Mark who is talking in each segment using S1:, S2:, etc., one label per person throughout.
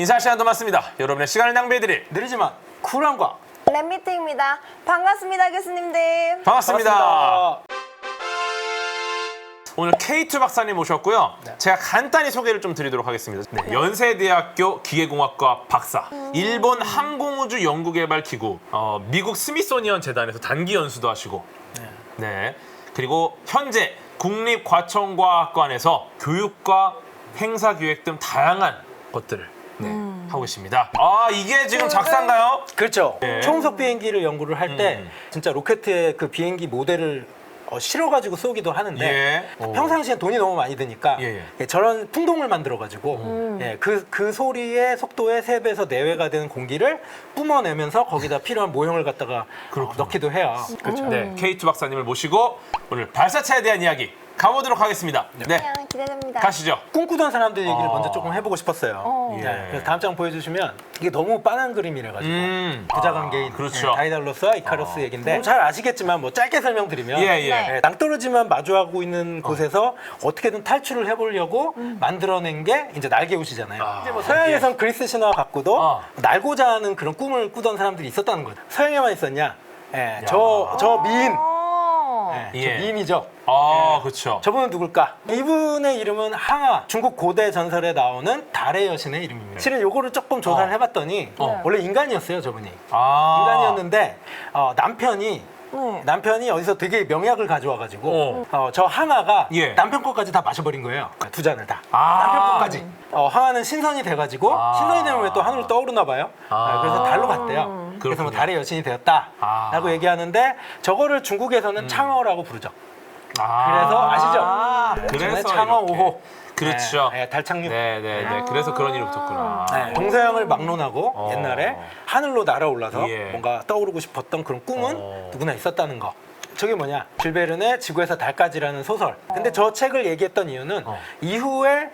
S1: 인사할 시간도 많습니다. 여러분의 시간을 낭비해드릴
S2: 느리지만 쿨함과
S3: 랩미팅입니다. 반갑습니다, 교수님들.
S1: 반갑습니다. 오늘 K2 박사님 모셨고요.
S2: 네.
S1: 제가 간단히 소개를 좀 드리도록 하겠습니다. 네, 연세대학교 기계공학과 박사, 일본 항공우주 연구개발기구, 어, 미국 스미소니언 재단에서 단기 연수도 하시고, 네. 그리고 현재 국립과천과학관에서 교육과 행사기획 등 다양한 것들을 네, 하고 계십니다. 아 이게 지금 작사인가요?
S2: 그렇죠.
S1: 예.
S2: 초음속 비행기를 연구를 할 때
S1: 음.
S2: 진짜 로켓의 그 비행기 모델을 어, 실어가지고 쏘기도 하는데
S1: 예. 오.
S2: 평상시엔 돈이 너무 많이 드니까
S1: 예, 예.
S2: 예, 저런 풍동을 만들어가지고 예, 그, 그 소리의 속도의 세배에서네 배가 되는 공기를 뿜어내면서 거기다 필요한 모형을 갖다가 어,
S1: 그렇군요.
S2: 넣기도 해요. 그렇죠.
S1: 네, K2 박사님을 모시고 오늘 발사차에 대한 이야기 가보도록 하겠습니다. 네,
S3: 야, 기대됩니다.
S1: 가시죠.
S2: 꿈꾸던 사람들 얘기를
S1: 어.
S2: 먼저 조금 해보고 싶었어요.
S3: 어.
S1: 예.
S2: 네, 그래서 다음 장 보여주시면 이게 너무 빤한 그림이라 가지고
S1: 음,
S2: 부자 관계인
S1: 그렇죠.
S2: 예, 다이달로스와 이카로스
S1: 어.
S2: 얘긴데 잘 아시겠지만 뭐 짧게 설명드리면
S1: 예, 예.
S3: 네.
S2: 예, 낭떠러지만 마주하고 있는 곳에서 어떻게든 탈출을 해보려고 만들어낸 게 이제 날개옷이잖아요.
S1: 아,
S2: 이제 뭐 서양에선 그리스 신화 갖고도
S1: 어.
S2: 날고자 하는 그런 꿈을 꾸던 사람들이 있었다는 거죠. 서양에만 있었냐? 예, 저, 저 미인.
S3: 어.
S2: 예,
S1: 예.
S2: 저 미인이죠.
S1: 아, 그렇죠.
S2: 저분은 누굴까? 이분의 이름은 항아. 중국 고대 전설에 나오는 달의 여신의 이름입니다. 실은 요거를 조금 조사를
S1: 어.
S2: 해봤더니
S1: 어.
S2: 원래 인간이었어요, 저분이.
S1: 아,
S2: 인간이었는데 어, 남편이
S3: 네.
S2: 남편이 어디서 되게 명약을 가져와가지고
S1: 어.
S2: 어, 저 항아가
S1: 예.
S2: 남편 것까지 다 마셔버린 거예요. 두 잔을 다.
S1: 아.
S2: 남편 것까지. 어, 항아는 신선이 돼가지고
S1: 아.
S2: 신선이 되면 왜 또 하늘로 떠오르나 봐요.
S1: 아.
S2: 어, 그래서 달로 갔대요. 그래서. 뭐 달의 여신이 되었다라고
S1: 아.
S2: 얘기하는데 저거를 중국에서는 창어라고 부르죠.
S1: 아,
S2: 그래서 아 시죠?
S1: 그래서
S2: 창어
S1: 이렇게.
S2: 5호.
S1: 그렇죠.
S2: 네, 네, 달 착륙.
S1: 네, 네, 네. 그래서 그런 이름 붙었구나.
S2: 네, 동서양을 막론하고
S1: 어.
S2: 옛날에 하늘로 날아올라서
S1: 예.
S2: 뭔가 떠오르고 싶었던 그런 꿈은
S1: 어.
S2: 누구나 있었다는 거. 저게 뭐냐? 줄베른의 지구에서 달까지라는 소설. 근데 저 책을 얘기했던 이유는
S1: 어.
S2: 이후에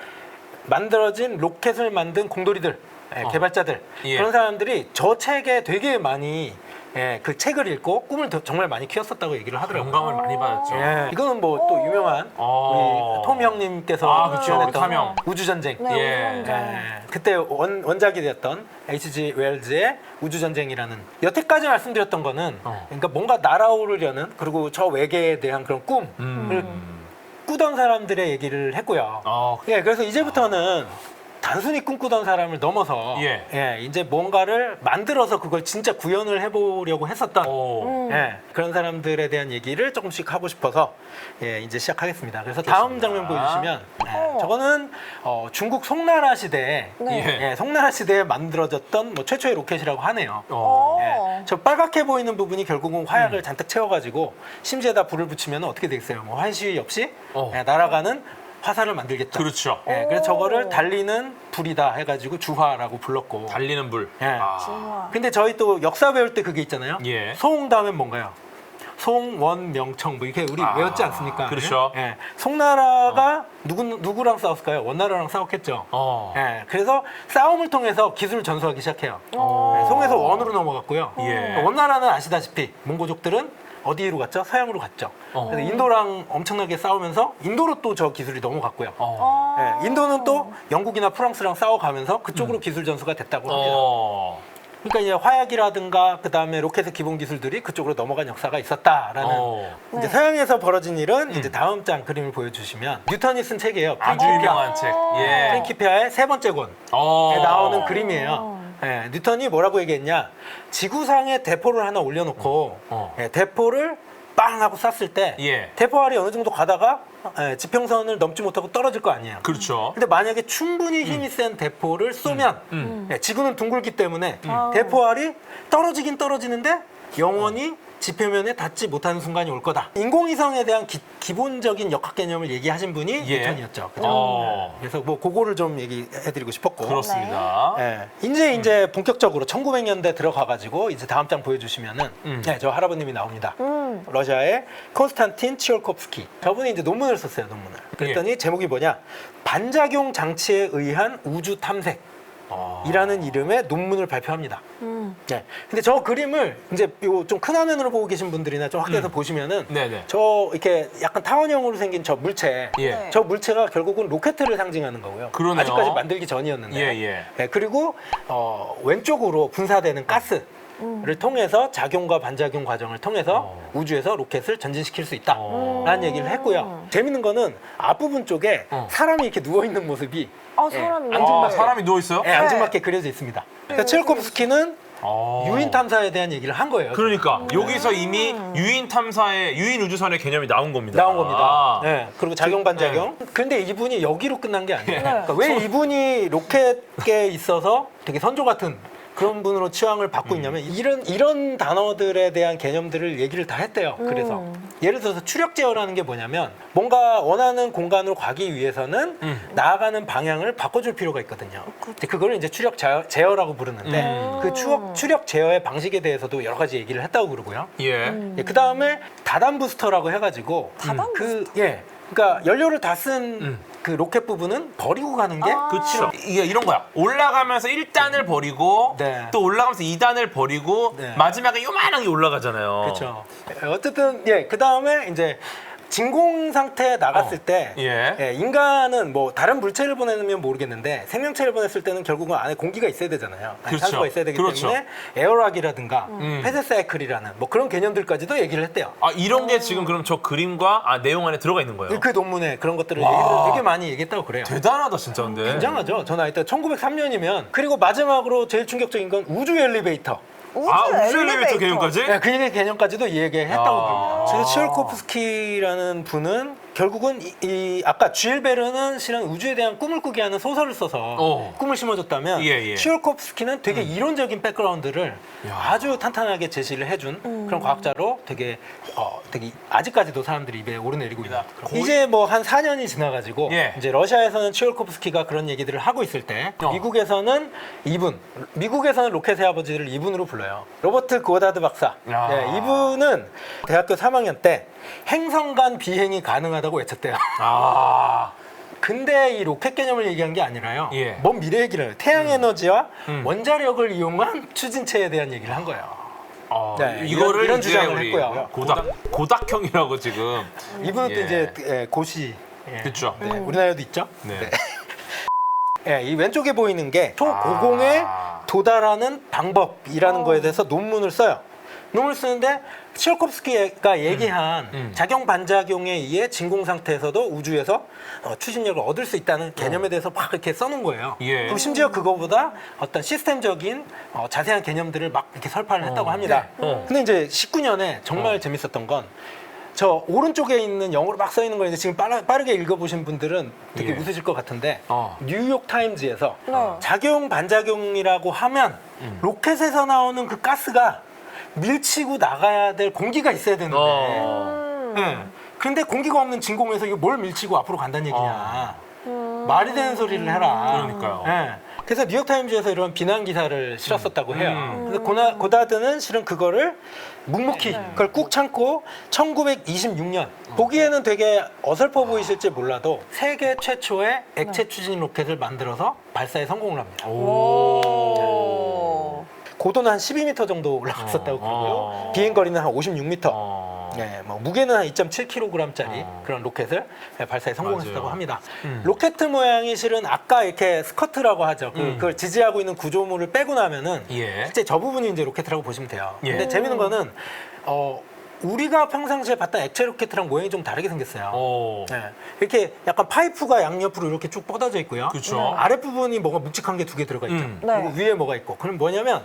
S2: 만들어진 로켓을 만든 공돌이들, 예,
S1: 어.
S2: 개발자들
S1: 예.
S2: 그런 사람들이 저 책에 되게 많이 예, 그 책을 읽고 꿈을 더- 정말 많이 키웠었다고 얘기를 하더라고요.
S1: 영감을 많이 받았죠.
S2: 예, 이거는 뭐 또 유명한
S1: 어.
S2: 우리 톰 형님께서
S1: 아, 그쵸. 탐 형.
S2: 우주 전쟁.
S3: 네,
S1: 예.
S3: 우주전쟁.
S2: 예, 그때 원, 원작이 되었던 H.G. 웰즈의 우주전쟁이라는 여태까지 말씀드렸던 거는
S1: 어.
S2: 그러니까 뭔가 날아오르려는 그리고 저 외계에 대한 그런 꿈을
S1: 음.
S2: 꾸던 사람들의 얘기를 했고요.
S1: 어,
S2: 예, 그래서 이제부터는 단순히 꿈꾸던 사람을 넘어서
S1: 예.
S2: 이제 뭔가를 만들어서 그걸 진짜 구현을 해보려고 했었던
S1: 오.
S2: 예, 그런 사람들에 대한 얘기를 조금씩 하고 싶어서 예, 이제 시작하겠습니다. 그래서 다음. 장면 보여주시면 예,
S3: 어.
S2: 저거는 어, 중국 송나라 시대에
S3: 네.
S1: 예.
S2: 예, 송나라 시대에 만들어졌던 뭐 최초의 로켓이라고 하네요.
S1: 어.
S3: 어.
S2: 예, 저 빨갛게 보이는 부분이 결국은 화약을 잔뜩 채워가지고 심지에다 불을 붙이면 어떻게 되겠어요? 뭐 환시 없이
S1: 어.
S2: 예, 날아가는 화살을 만들겠죠.
S1: 그렇죠.
S2: 예, 그래서
S3: 오.
S2: 저거를 달리는 불이다 해가지고 주화라고 불렀고.
S1: 달리는 불.
S2: 예.
S1: 아.
S2: 근데 저희 또 역사 배울 때 그게 있잖아요.
S1: 예.
S2: 송 다음엔 뭔가요? 송, 원, 명청 뭐 이렇게 우리
S1: 아,
S2: 외웠지 않습니까?
S1: 그렇죠.
S2: 예. 송나라가 누구 누구랑 싸웠을까요? 원나라랑 싸웠겠죠.
S1: 어.
S2: 예. 그래서 싸움을 통해서 기술을 전수하기 시작해요.
S3: 어.
S2: 예, 송에서 원으로 넘어갔고요.
S1: 예.
S2: 원나라는 아시다시피 몽고족들은 어디로 갔죠? 서양으로 갔죠.
S1: 어.
S2: 그래서 인도랑 엄청나게 싸우면서 인도로 또 저 기술이 넘어갔고요.
S1: 어.
S3: 어.
S2: 예, 인도는 또 영국이나 프랑스랑 싸워가면서 그쪽으로 기술 전수가 됐다고 합니다.
S1: 어.
S2: 그러니까 이제 화약이라든가 그 다음에 로켓의 기본 기술들이 그쪽으로 넘어간 역사가 있었다라는
S1: 어.
S2: 이제
S3: 네.
S2: 서양에서 벌어진 일은 이제 다음 장 그림을 보여주시면 뉴턴이 쓴 책이에요.
S1: 아주 유명한 책. 예.
S2: 프랭키피아의 세 번째 권에
S1: 어.
S2: 나오는 그림이에요. 예, 뉴턴이 뭐라고 얘기했냐? 지구상에 대포를 하나 올려놓고
S1: 어.
S2: 예, 대포를 빵 하고 쐈을 때
S1: 예.
S2: 대포 알이 어느 정도 가다가 예, 지평선을 넘지 못하고 떨어질 거 아니에요.
S1: 그렇죠.
S2: 근데 만약에 충분히 힘이 센 대포를 쏘면
S1: 음.
S2: 예, 지구는 둥글기 때문에
S3: 음.
S2: 대포알이 떨어지긴 떨어지는데 영원히 지표면에 닿지 못하는 순간이 올 거다. 인공위성에 대한 기, 본적인 역학 개념을 얘기하신 분이
S1: 예.
S2: 뉴턴이었죠. 그죠?
S1: 어.
S2: 그래서 뭐 그거를 좀 얘기해드리고 싶었고.
S1: 그렇습니다.
S2: 예. 이제 이제 본격적으로 1900년대 들어가가지고 이제 다음 장 보여주시면은
S1: 음.
S2: 네, 저 할아버님이 나옵니다.
S3: 음.
S2: 러시아의 콘스탄틴 치올코프스키 저분이 이제 논문을 썼어요 논문을 그랬더니
S1: 예.
S2: 제목이 뭐냐 반작용 장치에 의한 우주 탐색
S1: 어.
S2: 이라는 이름의 논문을 발표합니다.
S3: 음.
S2: 네. 근데 저 그림을 이제 요 좀 큰 화면으로 보고 계신 분들이나 좀 확대해서 보시면은
S1: 음. 네네.
S2: 저 이렇게 약간 타원형으로 생긴 저 물체.
S1: 예.
S3: 네.
S2: 저 물체가 결국은 로켓을 상징하는 거고요.
S1: 그러네요.
S2: 아직까지 만들기 전이었는데.
S1: 예, 예.
S2: 네, 그리고 어, 왼쪽으로 분사되는 가스 를 통해서 작용과 반작용 과정을 통해서
S1: 어.
S2: 우주에서 로켓을 전진시킬 수 있다라는
S1: 어.
S2: 얘기를 했고요. 재밌는 거는 앞부분 쪽에
S1: 어.
S2: 사람이 이렇게 누워 있는 모습이
S3: 아,
S2: 예,
S3: 사람이요?
S1: 아,
S2: 앙증맞게,
S1: 사람이 누워 있어요?
S2: 예, 앙증맞게 그려져 있습니다. 그러니까 칠코프스키는
S1: 어.
S2: 유인 탐사에 대한 얘기를 한 거예요.
S1: 그러니까 여기서 이미 유인 탐사의 유인 우주선의 개념이 나온 겁니다.
S2: 나온 겁니다.
S1: 아.
S2: 네, 그리고 작용 반작용. 근데 이분이 여기로 끝난 게 아니에요.
S1: 네.
S2: 그러니까 왜 이분이 로켓에 있어서 되게 선조 같은 그런 분으로 치왕을 받고 있냐면 이런 이런 단어들에 대한 개념들을 얘기를 다 했대요. 그래서 예를 들어서 추력 제어라는 게 뭐냐면 뭔가 원하는 공간으로 가기 위해서는
S1: 음.
S2: 나아가는 방향을 바꿔줄 필요가 있거든요. 근데 그거를 이제 추력 제어, 제어라고 부르는데
S1: 음.
S2: 그 추력 추력 제어의 방식에 대해서도 여러 가지 얘기를 했다고 그러고요.
S1: 예.
S2: 그 다음에 다단 부스터라고 해가지고
S3: 다단
S2: 그 예, 그러니까 연료를 다쓴
S1: 음.
S2: 그 로켓 부분은 버리고 가는 게
S3: 아.
S1: 그렇죠. 이게 이런 거야. 올라가면서 1단을 버리고
S2: 네.
S1: 또 올라가면서 2단을 버리고
S2: 네.
S1: 마지막에 요만하게 올라가잖아요.
S2: 그렇죠. 어쨌든 예, 그 다음에 이제 진공 상태에 나갔을
S1: 어.
S2: 때
S1: 예.
S2: 예, 인간은 뭐 다른 물체를 보내면 모르겠는데 생명체를 보냈을 때는 결국은 안에 공기가 있어야 되잖아요. 안에
S1: 그렇죠.
S2: 산소가 있어야 되기
S1: 그렇죠.
S2: 때문에 에어락이라든가
S1: 음.
S2: 폐쇄 사이클이라는 뭐 그런 개념들까지도 얘기를 했대요.
S1: 아 이런 게 지금 그럼 저 그림과 아, 내용 안에 들어가 있는 거예요.
S2: 그 논문에 그런 것들을
S1: 와.
S2: 얘기를 되게 많이 얘기했다고 그래요.
S1: 대단하다 진짜 근데.
S2: 굉장하죠. 저 나이 때 1903년이면 그리고 마지막으로 제일 충격적인 건 우주 엘리베이터.
S3: 우주,
S1: 아 우주 엘리베이터 개념까지?
S2: 네, 그 얘기 개념까지도 얘기했다고
S1: 아.
S2: 그럽니다. 그래서 치얼코프스키라는 분은 결국은 이, 이 아까 주일베르는 실은 우주에 대한 꿈을 꾸게 하는 소설을 써서
S1: 어.
S2: 꿈을 심어줬다면
S1: 예, 예.
S2: 치얼코프스키는 되게 이론적인 백그라운드를
S1: 야.
S2: 아주 탄탄하게 제시를 해준 그런 과학자로 되게 어, 되게 아직까지도 사람들이 입에 오르내리고 있는
S1: 거의-
S2: 이제 뭐 한 4년이 지나가지고
S1: 예.
S2: 이제 러시아에서는 치얼코프스키가 그런 얘기들을 하고 있을 때
S1: 어.
S2: 미국에서는 이분 미국에서는 로켓의 아버지를 이분으로 불러요 로버트 고다드 박사
S1: 야.
S2: 네, 이분은 대학교 3학년 때 행성 간 비행이 가능하다고 외쳤대요
S1: 아
S2: 근데 이 로켓 개념을 얘기한 게 아니라요
S1: 예.
S2: 먼 미래 얘기를 해요 태양 에너지와
S1: 음.
S2: 원자력을 이용한 추진체에 대한 얘기를 한 거예요
S1: 어,
S2: 네,
S1: 이거를
S2: 이런- 이런 주장을 했고요.
S1: 고닥 고닥형이라고 지금
S2: 이분은 또
S1: 예.
S2: 이제 예, 고시 예.
S1: 그쵸.
S2: 네, 우리나라에도 있죠
S1: 네.
S2: 예, 이 왼쪽에 보이는 게 초고공에
S1: 아.
S2: 도달하는 방법이라는
S3: 어.
S2: 거에 대해서 논문을 써요. 논문을 쓰는데 치얼콥스키가 얘기한
S1: 음.
S2: 작용 반작용에 의해 진공 상태에서도 우주에서 어, 추진력을 얻을 수 있다는 개념에 대해서 막 이렇게 써놓은 거예요.
S1: 어. 예.
S2: 그리고 심지어 그거보다 어떤 시스템적인 어, 자세한 개념들을 막 이렇게 설파를 했다고
S1: 어.
S2: 합니다.
S1: 네. 어.
S2: 근데 이제 19년에 정말
S1: 어.
S2: 재밌었던 건 저 오른쪽에 있는 영어로 막 써 있는 거 이제 지금 빠르, 빠르 게 읽어보신 분들은 되게
S1: 예.
S2: 웃으실 것 같은데
S1: 어.
S2: 뉴욕 타임즈에서
S3: 네.
S2: 작용 반작용이라고 하면
S1: 음.
S2: 로켓에서 나오는 그 가스가 밀치고 나가야 될 공기가 있어야 되는데
S1: 어.
S3: 음.
S2: 예. 근데 공기가 없는 진공에서 이거 뭘 밀치고 앞으로 간다는 얘기냐
S3: 음.
S2: 말이 되는 소리를 해라
S1: 그러니까요.
S2: 예. 그래서 뉴욕타임즈에서 이런 비난 기사를 실었었다고 해요
S1: 음.
S2: 그래서 고나, 고다드는 실은 그거를 묵묵히
S3: 네.
S2: 그걸 꾹 참고 1926년 보기에는 되게 어설퍼 보이실지 몰라도 세계 최초의 액체 추진 로켓을 만들어서 발사에 성공을 합니다.
S3: 오.
S2: 고도는 한 12m 정도 올라갔었다고
S1: 어.
S2: 그러고요.
S1: 어.
S2: 비행 거리는 한 56m.
S1: 어.
S2: 네, 뭐 무게는 한 2.7kg짜리
S1: 어.
S2: 그런 로켓을 발사에 성공했다고
S1: 맞아요.
S2: 합니다.
S1: 음.
S2: 로켓 모양이 실은 아까 이렇게 스커트라고 하죠. 그,
S1: 음.
S2: 그걸 지지하고 있는 구조물을 빼고 나면은
S1: 예.
S2: 실제 저 부분이 이제 로켓이라고 보시면 돼요.
S1: 예.
S2: 근데 재밌는 거는 어, 우리가 평상시에 봤던 액체 로켓이랑 모양이 좀 다르게 생겼어요.
S1: 오.
S2: 네. 이렇게 약간 파이프가 양옆으로 이렇게 쭉 뻗어져 있고요.
S1: 그쵸.
S2: 아랫부분이 뭐가 묵직한 게 두 개 들어가 있죠.
S1: 음.
S3: 네.
S2: 그리고 위에 뭐가 있고. 그럼 뭐냐면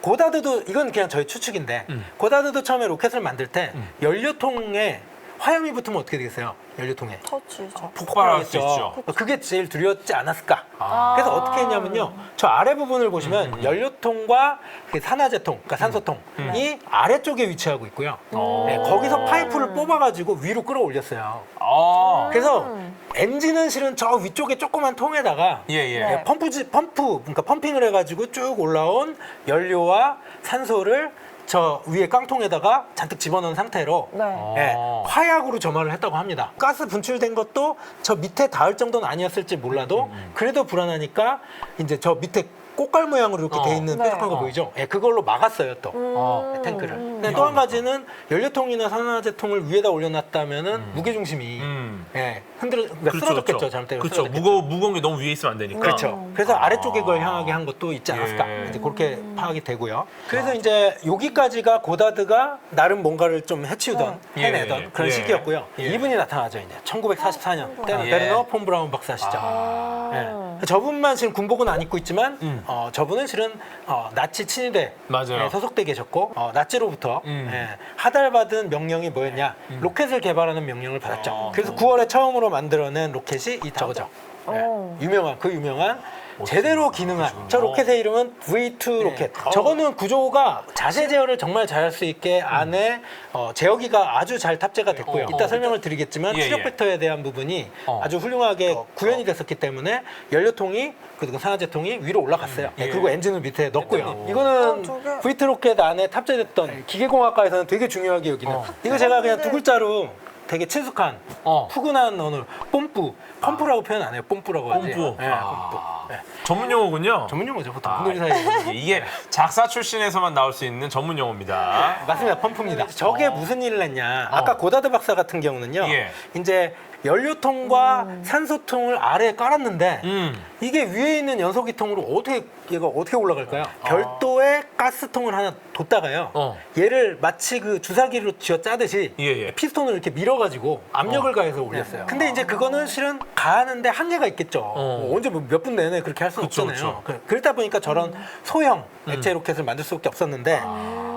S2: 고다드도 이건 그냥 저희 추측인데
S1: 음.
S2: 고다드도 처음에 로켓을 만들 때 연료통에 화염이 붙으면 어떻게 되겠어요? 연료통에
S3: 터치죠.
S1: 폭발할 수 있죠.
S2: 그게 제일 두려웠지 않았을까?
S1: 아.
S2: 그래서 어떻게 했냐면요. 저 아래 부분을 보시면 연료통과 그 산화제통, 그러니까 산소통이 아래쪽에 위치하고 있고요.
S1: 어.
S2: 네, 거기서 파이프를 뽑아가지고 위로 끌어올렸어요.
S1: 아.
S2: 그래서
S3: 음.
S2: 엔진은 실은 저 위쪽에 조그만 통에다가
S1: 예, 예.
S3: 네.
S2: 펌프지 펌프 그러니까 펌핑을 해가지고 쭉 올라온 연료와 산소를 저 위에 깡통에다가 잔뜩 집어넣은 상태로
S3: 네.
S2: 예,
S1: 어.
S2: 화약으로 점화를 했다고 합니다. 가스 분출된 것도 저 밑에 닿을 정도는 아니었을지 몰라도
S1: 음,
S2: 그래도 불안하니까 이제 저 밑에 꽃갈 모양으로 이렇게
S1: 어.
S2: 돼 있는
S3: 네.
S2: 뾰족한 거
S1: 어.
S2: 보이죠? 예, 그걸로 막았어요 또.
S1: 어.
S2: 탱크를.
S3: 음.
S2: 근데 또 한 가지는 연료통이나 산화제통을 위에다 올려놨다면은 무게 중심이
S1: 음.
S2: 예, 흔들어 그러니까 쓰러졌겠죠 잘못되면
S1: 그렇죠.
S2: 쓰러졌겠죠.
S1: 무거 무거운 게 너무 위에 있으면 안 되니까.
S2: 그렇죠. 그래서
S1: 아.
S2: 아래쪽에 그걸 향하게 한 것도 있지 않았을까.
S1: 예.
S2: 이제 그렇게 파악이 되고요. 그래서
S1: 아.
S2: 이제 여기까지가 고다드가 나름 뭔가를 좀 해치우던,
S1: 예.
S2: 해내던 그런
S1: 예.
S2: 시기였고요.
S1: 예.
S2: 이분이 나타나죠, 이제. 1944년. 때는
S1: 예.
S2: 베르너 폰 브라운 박사시죠.
S3: 아.
S2: 예. 저분만 지금 군복은 안 입고 있지만
S1: 음.
S2: 어, 저분은 실은 어, 나치 친위대
S1: 맞아요.
S2: 에 소속돼 계셨고 어, 나치로부터
S1: 음.
S2: 예, 하달받은 명령이 뭐였냐 로켓을 개발하는 명령을 받았죠.
S1: 어.
S2: 그래서 9월에 처음으로 만들어낸 로켓이 이 저거죠.
S3: 어.
S2: 예, 유명한 그 유명한 제대로 기능한 저 로켓의 이름은 V2 로켓. 저거는 구조가 자세 제어를 정말 잘 할 수 있게 안에 어, 제어기가 아주 잘 탑재가 됐고요.
S1: 어,
S2: 이따
S1: 어.
S2: 설명을 드리겠지만
S1: 예,
S2: 추력
S1: 예.
S2: 벡터에 대한 부분이
S1: 어.
S2: 아주 훌륭하게 구현이 됐었기 때문에 연료통이 그리고 산화제통이 위로 올라갔어요. 예,
S1: 예.
S2: 그리고 엔진을 밑에 넣었고요.
S1: 어,
S2: 이거는
S3: 저게-
S2: V2 로켓 안에 탑재됐던 기계공학과에서는 되게 중요하게 여기는
S1: 어.
S2: 이거 제가 그냥 두 글자로 되게 친숙한
S1: 어.
S2: 푸근한 언어로 뽐뿌 펌프라고 표현 안 해요. 뽐뿌라고 하지.
S1: 뽐뿌.
S2: 예,
S1: 아.
S2: 뽐뿌. 예.
S1: 전문 용어군요.
S2: 전문 용어죠 보통
S1: 아,
S2: 사이에
S1: 이게 작사 출신에서만 나올 수 있는 전문 용어입니다.
S2: 맞습니다 펌프입니다 저게 무슨 일을 했냐 아까
S1: 어.
S2: 고다드 박사 같은 경우는요
S1: 예.
S2: 이제 연료통과 산소통을 아래에 깔았는데
S1: 음.
S2: 이게 위에 있는 연소기통으로 어떻게 얘가 어떻게 올라갈까요? 별도의 가스통을 하나 뒀다가요.
S1: 어.
S2: 얘를 마치 그 주사기로 쥐어 짜듯이
S1: 예, 예.
S2: 피스톤을 이렇게 밀어가지고 압력을
S1: 어.
S2: 가해서 올렸어요. 근데 이제 그거는 실은 가하는데 한계가 있겠죠. 뭐 언제 몇 분 내내 그렇게 할 수는
S1: 그쵸,
S2: 없잖아요.
S1: 그쵸.
S2: 그- 그러다 보니까 저런 소형 액체 로켓을 만들 수밖에 없었는데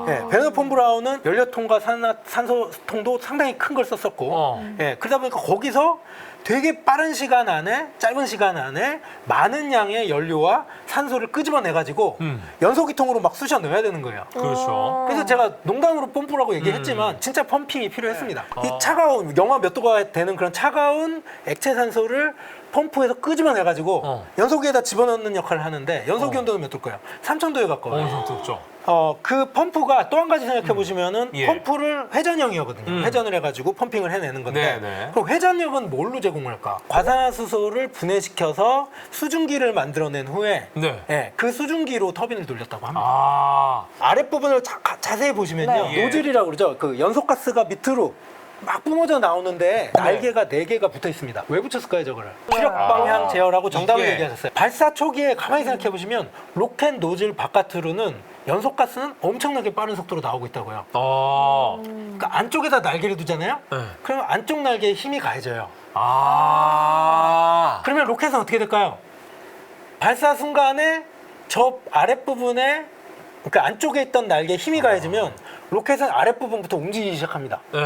S2: 예, 베너 폰 브라운은 연료통과 산화, 산소통도 상당히 큰 걸 썼었고
S1: 어.
S2: 예, 그러다 보니까 거기서 되게 빠른 시간 안에 짧은 시간 안에 많은 양의 연료와 산소를 끄집어내 가지고
S1: 음.
S2: 연소기통으로 막 쑤셔 넣어야 되는 거예요.
S1: 그렇죠.
S2: 그래서 제가 농담으로 펌프라고
S1: 음.
S2: 얘기했지만 진짜 펌핑이 필요했습니다.
S1: 어.
S2: 이 차가운 영하 몇 도가 되는 그런 차가운 액체 산소를 펌프에서 끄집어내 가지고
S1: 어.
S2: 연소기에다 집어넣는 역할을 하는데 연소기
S1: 어.
S2: 온도는 몇 도일까요? 3,000도에 가까워요.
S1: 엄청 뜨겁죠.
S2: 어, 그 펌프가 또 한 가지 생각해 보시면은
S1: 예.
S2: 펌프를 회전형이거든요.
S1: 음.
S2: 회전을 해가지고 펌핑을 해내는 건데
S1: 네, 네.
S2: 그럼 회전력은 뭘로 제공할까? 과산화수소를 분해시켜서 수증기를 만들어낸 후에
S1: 네.
S2: 예, 그 수증기로 터빈을 돌렸다고 합니다.
S1: 아.
S2: 아랫부분을 자, 세히 보시면요.
S3: 네.
S1: 예.
S2: 노즐이라고 그러죠. 그 연소가스가 밑으로 막 뿜어져 나오는데 날개가 네 개가 붙어 있습니다. 왜 붙였을까요, 저거를? 추력 방향 제어라고 정답을
S1: 이게-
S2: 얘기하셨어요. 발사 초기에 가만히 생각해 보시면 로켓 노즐 바깥으로는 연소가스는 엄청나게 빠른 속도로 나오고 있다고요.
S1: 어.
S2: 그러니까 안쪽에다 날개를 두잖아요.
S1: 네.
S2: 그러면 안쪽 날개에 힘이 가해져요.
S1: 아.
S2: 그러면 로켓은 어떻게 될까요? 발사 순간에 저 아랫부분에 그러니까 안쪽에 있던 날개에 힘이 가해지면 로켓은 아랫부분부터 움직이기 시작합니다.
S1: 네.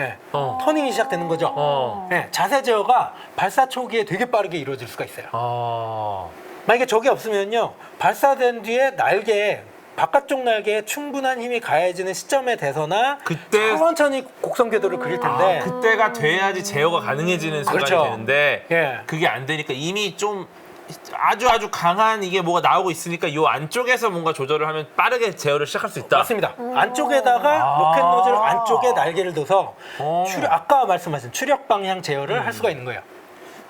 S2: 예.
S1: 어.
S2: 터닝이 시작되는 거죠.
S1: 어.
S2: 예, 자세 제어가 발사 초기에 되게 빠르게 이루어질 수가 있어요.
S1: 아.
S2: 만약에 저게 없으면요. 발사된 뒤에 날개에 바깥쪽 날개에 충분한 힘이 가해지는 시점에 돼서나
S1: 그때
S2: 천천히 곡선 궤도를 그릴 텐데
S1: 아, 그때가 돼야지 제어가 가능해지는 순간이
S2: 그렇죠.
S1: 되는데
S2: 예.
S1: 그게 안 되니까 이미 좀 아주 아주 강한 이게 뭐가 나오고 있으니까 요 안쪽에서 뭔가 조절을 하면 빠르게 제어를 시작할 수 있다.
S2: 맞습니다. 안쪽에다가
S1: 아.
S2: 로켓 노즐 안쪽에 날개를 둬서
S1: 어.
S2: 추력, 아까 말씀하신 추력 방향 제어를 할 수가 있는 거예요.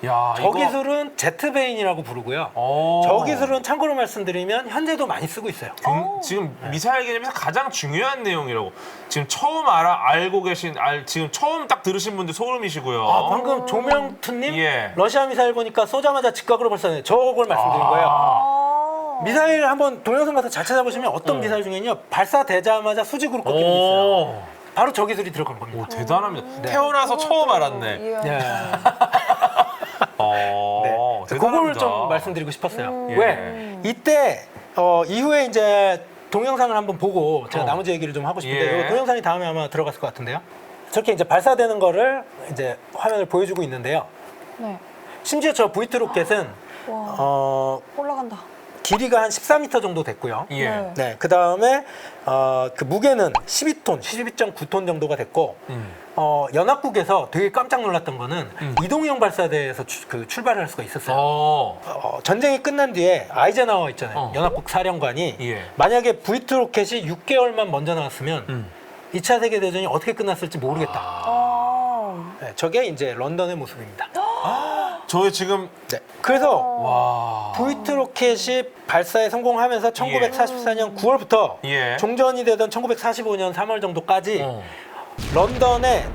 S1: 야,
S2: 저
S1: 이거-
S2: 기술은 제트베인이라고 부르고요.
S1: 어.
S2: 저 기술은 참고로 말씀드리면 현재도 많이 쓰고 있어요.
S1: 등- 지금 미사일 개념에서 가장 중요한 내용이라고 지금 처음 알아 알고 계신 알 지금 처음 딱 들으신 분들 소름이시고요.
S2: 아, 방금 조명투님
S1: 예.
S2: 러시아 미사일 보니까 쏘자마자 직각으로 발사네. 저걸 말씀드린 거예요.
S3: 어.
S2: 미사일 한번 동영상 가서 잘 찾아보시면 어떤 미사일 중에는요 발사되자마자 수직으로 꺾이는 게 있어요.
S1: 오,
S2: 바로 저 기술이 들어간 겁니다.
S1: 오 대단합니다. 태어나서 처음 알았네.
S3: 이야.
S2: 예.
S1: 어,
S2: 네. 그걸
S1: 대단합니다.
S2: 좀 말씀드리고 싶었어요.
S1: 예.
S2: 왜? 이때 어, 이후에 이제 동영상을 한번 보고 제가
S1: 어.
S2: 나머지 얘기를 좀 하고 싶은데
S1: 예.
S2: 이 동영상이 다음에 아마 들어갔을 것 같은데요. 저렇게 이제 발사되는 거를 이제 화면을 보여주고 있는데요.
S3: 네.
S2: 심지어 저 V2 로켓은
S3: 와.
S2: 어,
S3: 올라간다.
S2: 길이가 한 14m 정도 됐고요.
S1: 예.
S3: 네.
S2: 네, 그 다음에 어, 그 무게는 12톤, 12.9톤 정도가 됐고,
S1: 음.
S2: 어, 연합국에서 되게 깜짝 놀랐던 거는 이동형 발사대에서 주- 그 출발을 할 수가 있었어요.
S1: 어.
S2: 어, 전쟁이 끝난 뒤에 아이젠하워 있잖아요.
S1: 어.
S2: 연합국 사령관이
S1: 예.
S2: 만약에 V2 로켓이 6개월만 먼저 나왔으면
S1: 음.
S2: 2차 세계 대전이 어떻게 끝났을지 모르겠다.
S3: 어.
S2: 네, 저게 이제 런던의 모습입니다.
S1: 저 지금
S2: 네. 그래서
S1: 와.
S2: V2 로켓이 발사에 성공하면서 1944년 9월부터
S1: 예.
S2: 종전이 되던 1945년 3월 정도까지
S1: 어.
S2: 런던에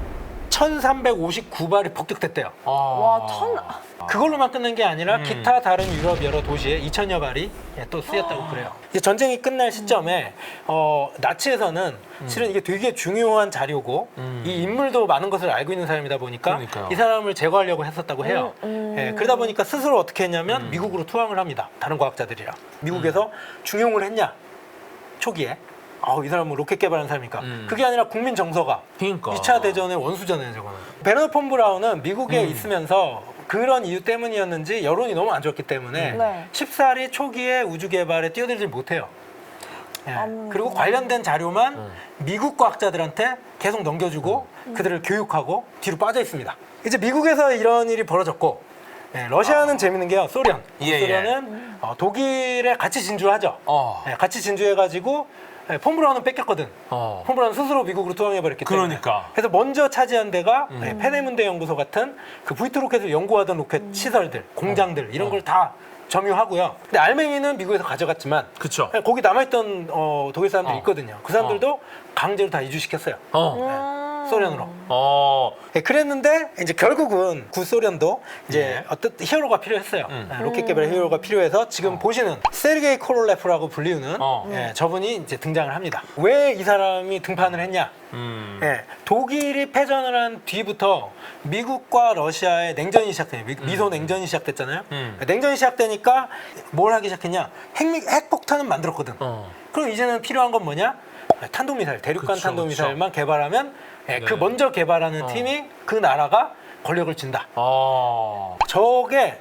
S2: 1359발이 폭격됐대요.
S1: 아.
S3: 와, 천.
S2: 그걸로만 끝난 게 아니라
S1: 음.
S2: 기타 다른 유럽 여러 도시에 2천여 발이 예, 또 쓰였다고 그래요. 이제 전쟁이 끝날 시점에 어, 나치에서는 실은 이게 되게 중요한 자료고
S1: 음.
S2: 이 인물도 많은 것을 알고 있는 사람이다 보니까
S1: 그러니까요.
S2: 이 사람을 제거하려고 했었다고 해요.
S3: 음, 음.
S2: 예, 그러다 보니까 스스로 어떻게 했냐면 미국으로 투항을 합니다. 다른 과학자들이랑 미국에서 중용을 했냐 초기에. 아우 이 사람은 로켓 개발한 사람이니까
S1: 음.
S2: 그게 아니라 국민 정서가
S1: 그러니까.
S2: 2차 대전의 원수잖아요, 저거는. 베너 폰 브라운은 미국에
S1: 음.
S2: 있으면서 그런 이유 때문이었는지 여론이 너무 안 좋았기 때문에
S3: 네.
S2: 쉽사리 초기에 우주 개발에 뛰어들지 못해요. 예.
S3: 음.
S2: 그리고 관련된 자료만
S1: 음.
S2: 미국 과학자들한테 계속 넘겨주고 그들을 교육하고 뒤로 빠져 있습니다. 이제 미국에서 이런 일이 벌어졌고 예, 러시아는 재밌는 게요. 소련.
S1: 아. 예, 예.
S2: 소련은 어, 독일에 같이 진주하죠.
S1: 어.
S2: 예, 같이 진주해가지고 예, 폰 브라운은 뺏겼거든.
S1: 어.
S2: 폼브라운 스스로 미국으로 투항해버렸기 때문에.
S1: 그러니까.
S2: 그래서 먼저 차지한 데가
S1: 음.
S2: 네, 페네문대 연구소 같은 그 V2 로켓을 연구하던 로켓 시설들, 공장들 이런
S1: 어.
S2: 걸다 점유하고요. 근데 알맹이는 미국에서 가져갔지만
S1: 그쵸.
S2: 네, 거기 남아있던 어, 독일 사람들 이
S1: 어.
S2: 있거든요. 그 사람들도 강제로 다 이주시켰어요.
S1: 어.
S3: 음.
S2: 소련으로.
S1: 어.
S2: 네, 그랬는데 이제 결국은 구소련도 이제
S1: 예.
S2: 어떤 히어로가 필요했어요.
S1: 음.
S2: 네, 로켓 개발 히어로가 필요해서 지금 보시는 세르게이 코롤레프라고 불리우는
S1: 어.
S2: 예, 저분이 이제 등장을 합니다. 왜 이 사람이 등판을 했냐?
S1: 음.
S2: 예, 독일이 패전을 한 뒤부터 미국과 러시아의 냉전이 시작돼요. 미, 미소 냉전이 시작됐잖아요.
S1: 음.
S2: 냉전이 시작되니까 뭘 하기 시작했냐? 핵, 핵폭탄은 만들었거든.
S1: 어.
S2: 그럼 이제는 필요한 건 뭐냐? 탄도미사일, 대륙간
S1: 그쵸,
S2: 탄도미사일만 개발하면 예, 그
S1: 네.
S2: 먼저 개발하는
S1: 어.
S2: 팀이 그 나라가 권력을 진다.
S1: 어.
S2: 저게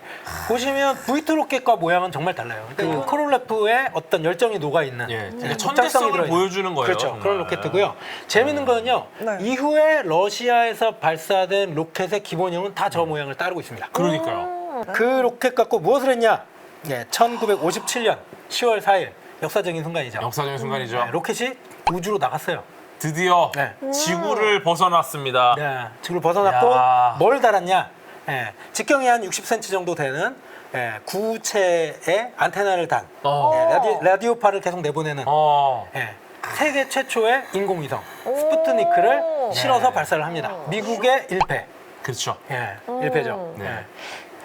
S2: 보시면 V2 로켓과 모양은 정말 달라요. 그 코롤레프의 어떤 열정이 녹아 있는
S1: 예. 그러니까 천재성을. 보여주는 거예요.
S2: 그렇죠.
S1: 정말.
S2: 그런 로켓이고요. 재밌는 거는요.
S3: 네.
S2: 이후에 러시아에서 발사된 로켓의 기본형은 다 저 모양을 따르고 있습니다.
S1: 그러니까요.
S2: 그 로켓 갖고 무엇을 했냐? 예, 1957년 10월 4일 역사적인 순간이죠.
S1: 역사적인 순간이죠.
S2: 네, 로켓이 우주로 나갔어요.
S1: 드디어
S2: 네.
S1: 지구를 벗어났습니다.
S2: 네, 지구를 벗어났고
S1: 야.
S2: 뭘 달았냐? 예, 직경이 한 60cm 정도 되는 예, 구체의 안테나를 단
S1: 어.
S2: 예, 라디, 라디오파를 계속 내보내는
S1: 어.
S2: 예, 세계 최초의 인공위성
S3: 오.
S2: 스푸트니크를 실어서
S1: 네.
S2: 발사를 합니다. 미국의 1패.
S1: 그렇죠.
S2: 예, 1패죠.
S1: 네.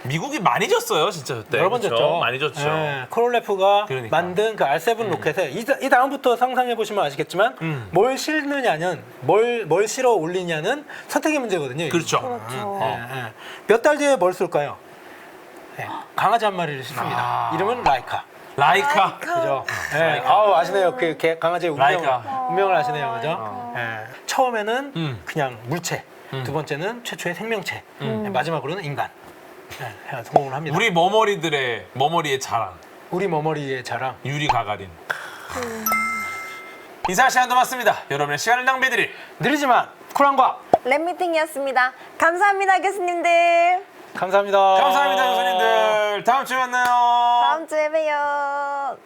S1: 미국이 많이 졌어요, 진짜 그때.
S2: 여러 번
S1: 그쵸?
S2: 졌죠.
S1: 많이 졌죠.
S2: 예, 코롤레프가
S1: 그러니까. 음.
S2: 만든 그 R7 로켓에 이, 이 다음부터 상상해 보시면 아시겠지만
S1: 음.
S2: 뭘 실느냐는 뭘, 뭘 실어 올리냐는 선택의 문제거든요.
S1: 그렇죠.
S3: 그렇죠.
S2: 예, 예. 몇달 뒤에 뭘 쏠까요? 예, 강아지 한 마리를 씁니다.
S1: 아.
S2: 이름은 라이카.
S1: 라이카.
S2: 그죠? 예, 아우 아시네요. 그 개, 강아지의 운명,
S1: 라이카.
S2: 운명을 아시네요, 그죠? 예, 처음에는
S1: 음.
S2: 그냥 물체,
S1: 음.
S2: 두 번째는 최초의 생명체,
S1: 음.
S2: 예, 마지막으로는 인간. 예, 해서 성공을 합니다. 우리,
S1: 우리 머머리들의 머머리의 자랑.
S2: 머머리의 자랑.
S1: 유리 가가린. 인사 시간 남았습니다. 여러분의 시간을 낭비해드릴
S2: 느리지만 쿨한 과학.
S3: 랩미팅이었습니다. 감사합니다, 교수님들.
S2: 감사합니다.
S1: 감사합니다, 교수님들. 다음 주에 만나요.
S3: 다음 주에 봬요.